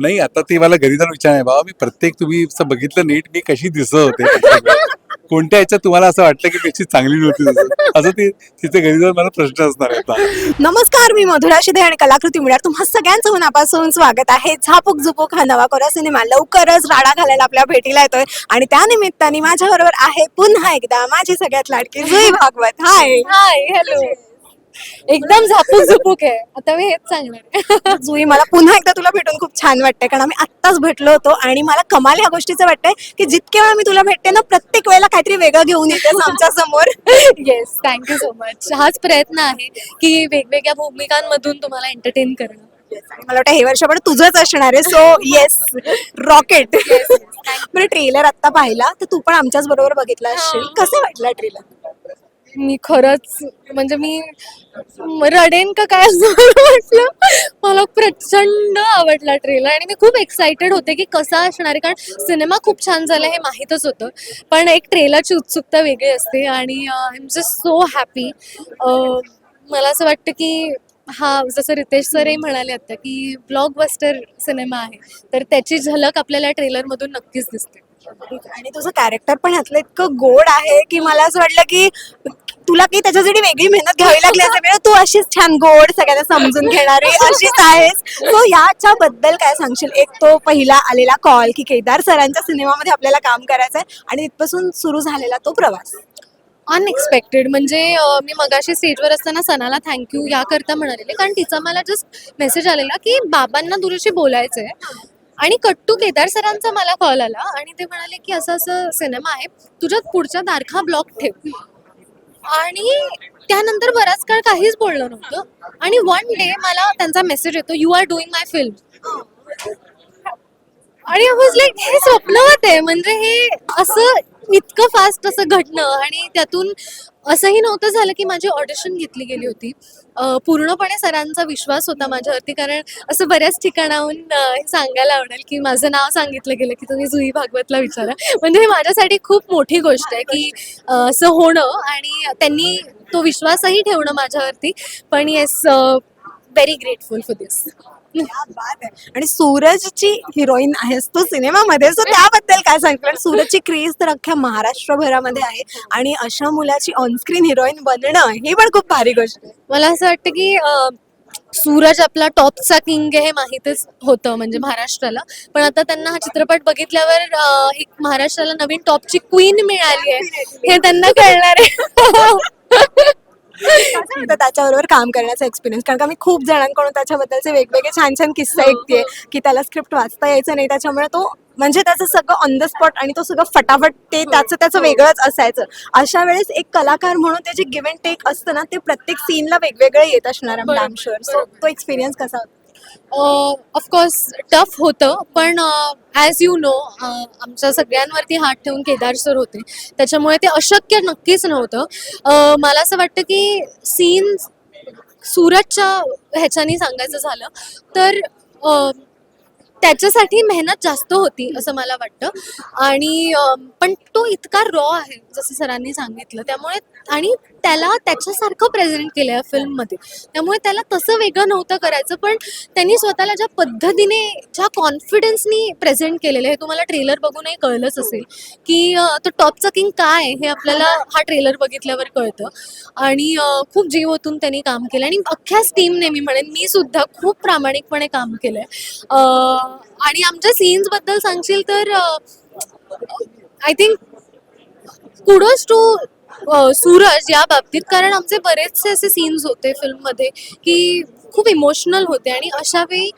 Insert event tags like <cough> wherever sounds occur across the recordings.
नाही आता ते मला घरी जाऊन विचार बाबा मी प्रत्येक तुम्ही असं बघितलं नीट मी कशी दिसत होते. कोणत्या ह्याच्यात तुम्हाला असं वाटलं की कशी चांगली नव्हती? असं ते तिथे घरी जाऊन मला प्रश्न असणार आहे आता नमस्कार मी मधुरा शिदे आणि कलाकृती मिळणार. तुम्हा सगळ्यांचं मनापासून स्वागत आहे. झापूक झुपूक हा नवा कोरा सिनेमा लवकरच राडा घालायला आपल्या भेटीला येतोय. आणि त्या निमित्ताने माझ्या बरोबर आहे पुन्हा एकदा माझी सगळ्यात लाडकी जुई भागवत. हाय हाय हॅलो एकदम झापूक झुपूक आहे. आता मी हेच सांगणार. जुई मला पुन्हा एकदा तुला भेटून खूप छान वाटतंय कारण आम्ही आत्ताच भेटलो होतो आणि मला कमाल ह्या गोष्टीचं वाटतंय की जितके वेळा मी तुला भेटते ना प्रत्येक वेळेला काहीतरी वेगळं घेऊन येतेस आमच्यासमोर yes thank you so much हाच प्रयत्न आहे की वेगवेगळ्या भूमिकांमधून तुम्हाला एंटरटेन करणं. मला वाटतं हे वर्ष पण तुझंच असणार आहे. सो येस रॉकेट बरं ट्रेलर आता पाहिला तर तू पण आमच्याच बरोबर बघितला असशील. कसं वाटलं ट्रेलर मी खरंच म्हणजे मी रडेन का काय म्हटलं मला वाटलं. मला प्रचंड आवडला ट्रेलर आणि मी खूप एक्सायटेड होते की कसा असणार आहे कारण सिनेमा खूप छान झाला हे माहीतच होतं. पण एक ट्रेलरची उत्सुकता वेगळी असते आणि I am just so happy मला असं वाटतं की हा जसं रितेश सरही म्हणाले आता की ब्लॉकबस्टर सिनेमा आहे तर त्याची झलक आपल्याला ट्रेलरमधून नक्कीच दिसते. आणि तुझं कॅरेक्टर पण ह्यातलं इतकं गोड आहे की मला असं वाटलं की तुला काही त्याच्यासाठी वेगळी मेहनत घ्यावी लागली असं म्हणजे तू अशीच छान गोड सगळ्यांना समजून घेणारी अशीच आहेस. तो याच्या बद्दल काय सांगशील? एक तो पहिला आलेला कॉल की केदार सरांच्या सिनेमामध्ये आपल्याला काम करायचं आहे आणि इथपासून सुरू झालेला तो प्रवास. अनएक्सपेक्टेड म्हणजे मी मगाशी स्टेजवर असताना सणाला थँक्यू याकरता म्हणालेले. कारण तिचा मला जस्ट मेसेज आलेला की बाबांना तुझ्याशी बोलायचं आहे आणि कट्टू केदार सरांचा मला कॉल आला आणि ते म्हणाले की असं असं सिनेमा आहे तुझ्यात पुढच्या तारखा ब्लॉक ठेव. आणि त्यानंतर बराच काळ काहीच बोललं नव्हतं. आणि वन डे मला त्यांचा मेसेज येतो you are doing my film आणि वॉज लाईक हे स्वप्नवत आहे म्हणजे हे असं इतकं फास्ट असं घडणं आणि त्यातून असंही नव्हतं झालं की माझी ऑडिशन घेतली गेली होती. पूर्णपणे सरांचा विश्वास होता माझ्यावरती कारण असं बऱ्याच ठिकाणाहून हे सांगायला आवडेल की माझं नाव सांगितलं गेलं की तुम्ही जुई भागवतला विचारा. म्हणजे हे माझ्यासाठी खूप मोठी गोष्ट आहे की असं होणं आणि त्यांनी तो विश्वासही ठेवणं माझ्यावरती. पण yes very grateful for this आणि सूरजची हिरोईन आहेस तो सिनेमामध्ये. सो त्याबद्दल काय सांगतो कारण सूरजची क्रेज तर अख्ख्या महाराष्ट्रभरामध्ये आहे. आणि अशा मुलाची ऑनस्क्रीन हिरोईन बनणं ही पण खूप भारी गोष्ट आहे. मला असं वाटतं की अं, सूरज आपला टॉपचा किंग आहे हे माहीतच होतं म्हणजे महाराष्ट्राला. पण आता त्यांना हा चित्रपट बघितल्यावर अं, एक महाराष्ट्राला नवीन टॉपची क्वीन मिळाली आहे. हे त्यांना कळणार आहे. <laughs> कसं होतं त्याच्याबरोबर काम करण्याचा एक्सपिरियन्स कारण का मी खूप जणांकडून त्याच्याबद्दलचे वेगवेगळे छान छान किस्से ऐकते की त्याला स्क्रिप्ट वाचता यायचं नाही. त्याच्यामुळे तो म्हणजे त्याचं सगळं ऑन द स्पॉट आणि तो सगळं फटाफट ते त्याचं त्याचं वेगळंच असायचं. अशा वेळेस एक कलाकार म्हणून त्याचे गिव्ह अँड टेक असतं ना ते प्रत्येक सीनला वेगवेगळं येत असणार आहे बरोबर, आम शुअर सो तो एक्सपिरियन्स कसा होता? ऑफकोर्स टफ होतं पण ॲज यू नो आमच्या सगळ्यांवरती हात ठेवून केदार सर होते. त्याच्यामुळे ते अशक्य नक्कीच नव्हतं. मला असं वाटतं की सीन सूरजच्या ह्याच्यानी सांगायचं झालं तर त्याच्यासाठी मेहनत जास्त होती असं मला वाटतं. आणि पण तो इतका रॉ आहे जसं सरांनी सांगितलं. त्यामुळे आणि त्याला त्याच्यासारखं प्रेझेंट केलं या फिल्ममध्ये त्यामुळे त्याला तसं वेगळं नव्हतं करायचं पण त्यांनी स्वतःला ज्या पद्धतीने ज्या कॉन्फिडन्सनी प्रेझेंट केलेलं आहे हे तुम्हाला ट्रेलर बघूनही कळलंच असेल की तो टॉपचा किंग काय आहे हे आपल्याला हा ट्रेलर बघितल्यावर कळतं. आणि खूप जीव होतून त्यांनी काम केलं आणि अख्ख्याच टीमने मी म्हणेन मी सुद्धा खूप प्रामाणिकपणे काम केलंय. आहे आणि आमच्या सीन्सबद्दल सांगशील तर I think kudos to Suraj या बाबतीत. कारण आमचे बरेचसे असे सीन्स होते फिल्ममध्ये की खूप इमोशनल होते आणि अशा वेळी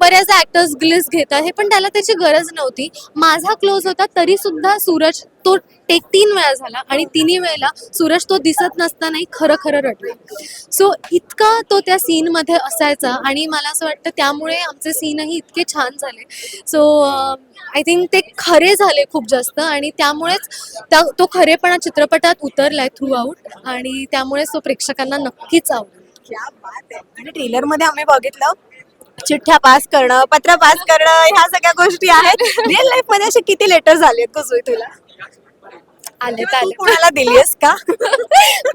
बऱ्याच ऍक्टर्स ग्लिस घेतात. हे पण त्याला त्याची गरज नव्हती. माझा क्लोज होता तरी सुद्धा सूरज तो टेक तीन वेळा झाला आणि तिन्ही वेळेला सूरज तो दिसत नसतानाही खरं खरं रडला. सो इतका तो त्या सीनमध्ये असायचा आणि मला असं वाटतं त्यामुळे आमचे सीनही इतके छान झाले. सो आय थिंक ते खरे झाले खूप जास्त आणि त्यामुळेच त्या तो खरेपणा चित्रपटात उतरलाय थ्रू आऊट आणि त्यामुळेच तो प्रेक्षकांना नक्कीच आवडेल. बात आणि ट्रेलरमध्ये आम्ही बघितलं चिठ्ठ्या पास करणं पत्र पास करणं ह्या सगळ्या गोष्टी आहेत. रिअल लाईफमध्ये असे किती लेटर झाले आहेत तुला? आलेत तू आलेत. कोणाला दिलीस का?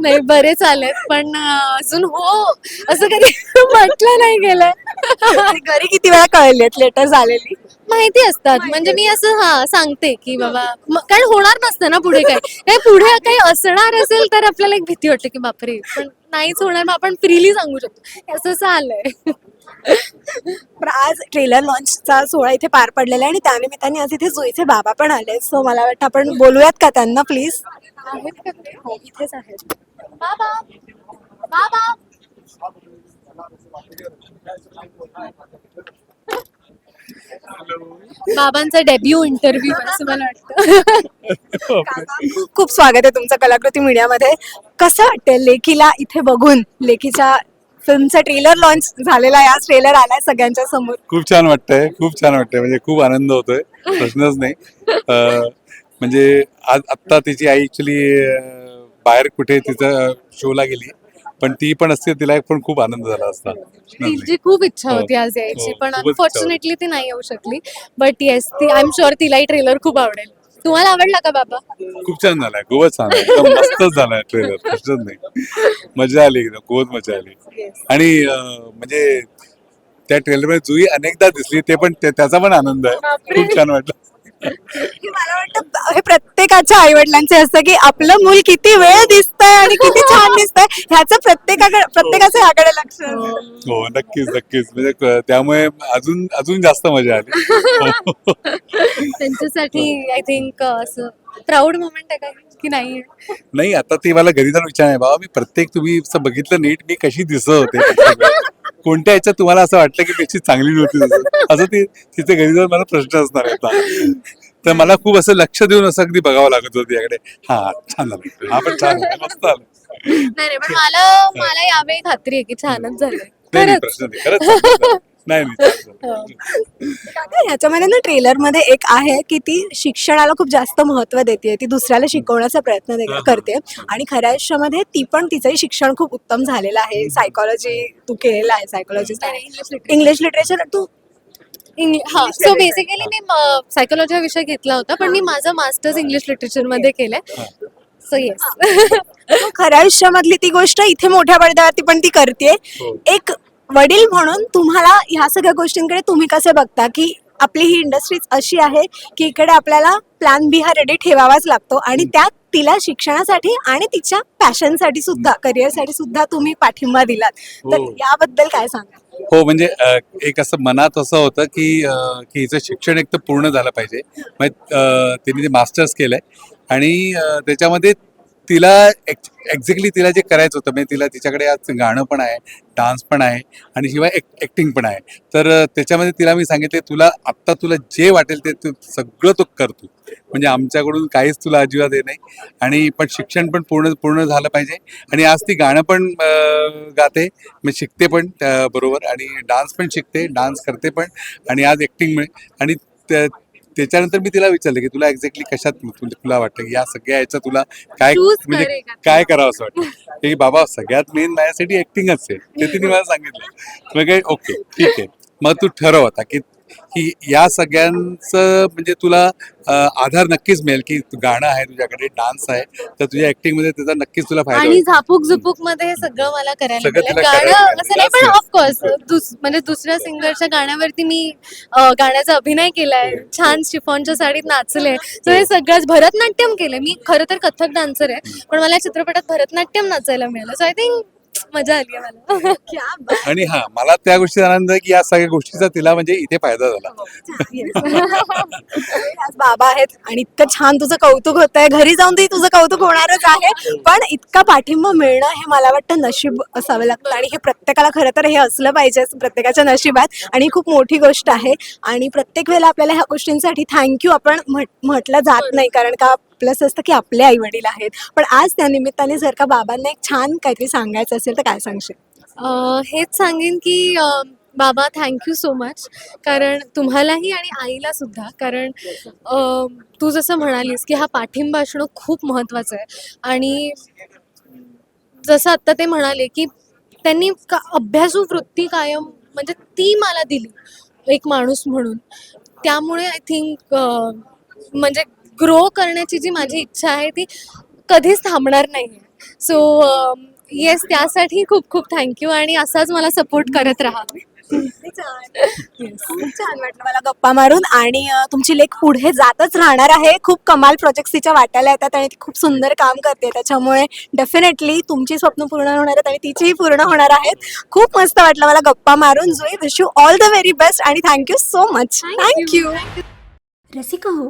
नाही बरेच आलेत पण अं, अजून हो असं कधी म्हटलं नाही गेलंय. घरी किती वेळा कळलेत लेटर झालेली माहिती असतात. म्हणजे मी असं हा सांगते की बाबा म- कारण होणार नसतं ना पुढे काय. काय पुढे काही असणार असेल तर आपल्याला एक भीती वाटते की बापरे पण नाहीच होणार मग आपण फ्रीली सांगू शकतो. असं असं आलंय पण आज ट्रेलर लॉन्चचा सोहळा इथे पार पडलेला आहे आणि त्यानिमित्ताने आज इथे जुईचे बाबा पण आले सो मला वाटतं आपण बोलूयात का त्यांना प्लीज हो इथेच आहेत. बाबा बाबा. बाबांचा डेब्यू इंटरव्ह्यू असं मला वाटतं. खूप स्वागत आहे तुमचं कलाकृती मीडियामध्ये. कसं वाटतं लेखीला इथे बघून लेखीच्या फिल्मचा ट्रेलर लॉन्च झालेला आहे. आज ट्रेलर आलाय सगळ्यांच्या समोर. खूप छान वाटतंय. खूप छान वाटतंय. म्हणजे खूप आनंद होतोय. प्रश्नच नाही. अं, म्हणजे आज आत्ता तिची आई ऍक्च्युली बाहेर कुठे तिचं शोला गेली. पण ती पण असते तिला पण खूप आनंद झाला असता. प्रश्नच नाही. तिची खूप इच्छा हो. होती आज यायची हो, पण खूपच इच्छा अनफॉर्च्युनेटली ती नाही येऊ शकली. बट येस ती आय एम शुअर तिलाही ट्रेलर खूप आवडेल. तुम्हाला आवडला का बाबा? खूप छान झालाय खूपच छान आहे. एकदम मस्तच झालाय ट्रेलर प्रश्नच नाही. मजा आली एकदम खूपच मजा आली. आणि अं, म्हणजे त्या ट्रेलरमध्ये जुई अनेकदा दिसली ते पण ते- त्याचा पण आनंद आहे. खूप छान वाटलं. मला वाटतं हे प्रत्येकाच्या आई वडिलांचे असतं की आपलं मूल किती वेळ दिसतंय आणि किती छान दिसतंय ह्याचं प्रत्येकाकडे प्रत्येकाचं याकडे लक्ष असतं. हो नक्कीच नक्कीच. म्हणजे क- त्यामुळे अजून अजून जास्त मजा आली. हो. <laughs> त्यांच्यासाठी आय थिंक असं प्राऊड मोमेंट आहे का? की नाही? नाही आता ते मला घरी जाऊन विचार बाबा मी प्रत्येक तुम्ही असं बघितलं नीट मी कशी दिसत होते? कोणत्या याच्यात तुम्हाला असं वाटलं की कशी चांगली नव्हती? असं ते तिथे घरी जाऊन मला प्रश्न असणार आता तर मला खूप असं लक्ष देऊन असं अगदी बघावं लागत होतं याकडे. हा छान झालं. हा पण छान झालं, मस्त आलं नाही नाही पण मला मला यावेळी खात्री आहे की छानच झालंय नाही नाही, खरंच. प्रश्न नाही. खरंच छान झालं. नाही. काका, ह्याच्यामध्ये ना ट्रेलरमध्ये एक आहे की ती शिक्षणाला खूप जास्त महत्त्व देते ती दुसऱ्याला शिकवण्याचा प्रयत्न दे- करते. आणि खऱ्या आयुष्यामध्ये ती पण तिचंही शिक्षण खूप उत्तम झालेलं आहे. सायकॉलॉजी तू केलेलं आहे सायकॉलॉजी इंग्लिश लिटरेचर तू? इंग्लिश हा सो बेसिकली मी सायकोलॉजी हा विषय घेतला होता पण मी माझा मास्टर्स इंग्लिश लिटरेचरमध्ये केलंय. सो येस मग खऱ्या आयुष्यामधली ती गोष्ट इथे मोठ्या पडद्यावरती पण ती करते हो. एक वडील म्हणून तुम्हाला ह्या सगळ्या गोष्टींकडे तुम्ही कसे बघता? की आपली ही इंडस्ट्रीज अशी आहे की इकडे आपल्याला प्लॅन बी हा रेडी ठेवावाच लागतो आणि त्यात तिला शिक्षणासाठी आणि तिच्या पॅशनसाठी सुद्धा करिअरसाठी सुद्धा तुम्ही पाठिंबा दिलात. तर हो. याबद्दल काय सांगा हो म्हणजे अ, एक असं मनात असं होतं की अ, की हिचं शिक्षण एक तर पूर्ण झालं पाहिजे. म्हणजे अ, तिने ते मास्टर्स केलंय आणि अ, त्याच्यामध्ये तिला एक्झॅक्टली तिला जे करायचं होतं म्हणजे तिला तिच्याकडे आज गाणं पण आहे डान्स पण आहे आणि शिवाय ऍक्टिंग पण आहे. तर त्याच्यामध्ये तिला मी सांगितले तुला आत्ता तुला जे वाटेल ते तू सगळं तू करतो म्हणजे आमच्याकडून काहीच तुला अजिबात हे नाही. आणि पण शिक्षण पण पूर्ण पूर्ण झालं पाहिजे. आणि आज ती गाणं पण गाते. मी शिकते पण त्या बरोबर. आणि डान्स पण शिकते डान्स करते पण. आणि आज ऍक्टिंग आणि त्या- त्याच्यानंतर मी तिला विचारलं की तुला एक्झॅक्टली कशात तुला तुला वाटतं की या सगळ्या याचं तुला काय Choose म्हणजे? काय करावं असं वाटतं? की बाबा सगळ्यात मेन माझ्यासाठी ऍक्टिंगच आहे. ते तिने मला सांगितलं. मग काय ओके ठीक आहे. मग तू ठरव आता की की या सगळ्यांचं म्हणजे तुला आधार नक्कीच मिळेल की गाणं आहे तुझ्याकडे डान्स आहे तर तुझ्या ऍक्टिंगमध्ये त्याचा नक्कीच तुला फायदा आणि होईल झापूक झुपूकमध्ये हे सगळं मला करायला सगळं मिळालं. तुला करायला गाणं. असं नाही पण. ऑफकोर्स म्हणजे दुसऱ्या सिंगरच्या गाण्यावरती मी अं, गाण्याचा अभिनय केलाय. छान शिफॉनच्या साडीत नाचले तर हे सगळंच भरतनाट्यम केलंय मी खरं तर कथक डान्सर आहे पण मला चित्रपटात भरतनाट्यम नाचायला मिळालं सो आय थिंक मजा आली मला क्या बात. आणि हा मला त्या गोष्टीचा आनंद आहे की या सगळ्या गोष्टीचा तिला म्हणजे इथे फायदा झाला. आज बाबा आहेत आणि इतकं छान तुझं कौतुक होत आहे घरी जाऊन तरी तुझं कौतुक होणारच आहे पण इतका पाठिंबा मिळणं हे मला वाटतं नशीब असावं लागतं आणि हे प्रत्येकाला खरं तर हे असलं पाहिजे प्रत्येकाच्या नशिबात आणि ही खूप मोठी गोष्ट आहे. आणि प्रत्येक वेळेला आपल्याला ह्या गोष्टींसाठी थँक्यू आपण म्हट- म्हटलं जात नाही कारण का प्लस असतं की आपले आई वडील आहेत. पण आज त्या निमित्ताने जर का बाबांना एक छान काहीतरी सांगायचं असेल तर काय सांगशील? अं, हेच सांगेन की अं, बाबा थँक्यू सो मच कारण तुम्हालाही आणि आईला सुद्धा कारण अं, तू जसं म्हणालीस की हा पाठिंबा असणं खूप महत्त्वाचं आहे. आणि जसं आत्ता ते म्हणाले की त्यांनी का अभ्यासू वृत्ती कायम म्हणजे ती मला दिली एक माणूस म्हणून. त्यामुळे आय थिंक म्हणजे ग्रो करण्याची जी माझी इच्छा आहे ती कधीच थांबणार नाही सो येस त्यासाठी खूप खूप थँक्यू आणि असाच मला सपोर्ट करत राहा. खूप छान वाटलं मला गप्पा मारून आणि तुमची लेख पुढे जातच राहणार आहे. खूप कमाल प्रोजेक्ट तिच्या वाट्याला येतात आणि ती खूप सुंदर काम करते. त्याच्यामुळे डेफिनेटली तुमची स्वप्न पूर्ण होणार आहेत आणि तिचीही पूर्ण होणार आहेत. खूप मस्त वाटलं मला गप्पा मारून. Jui wish you all the very best आणि thank you so much thank you Rasika हो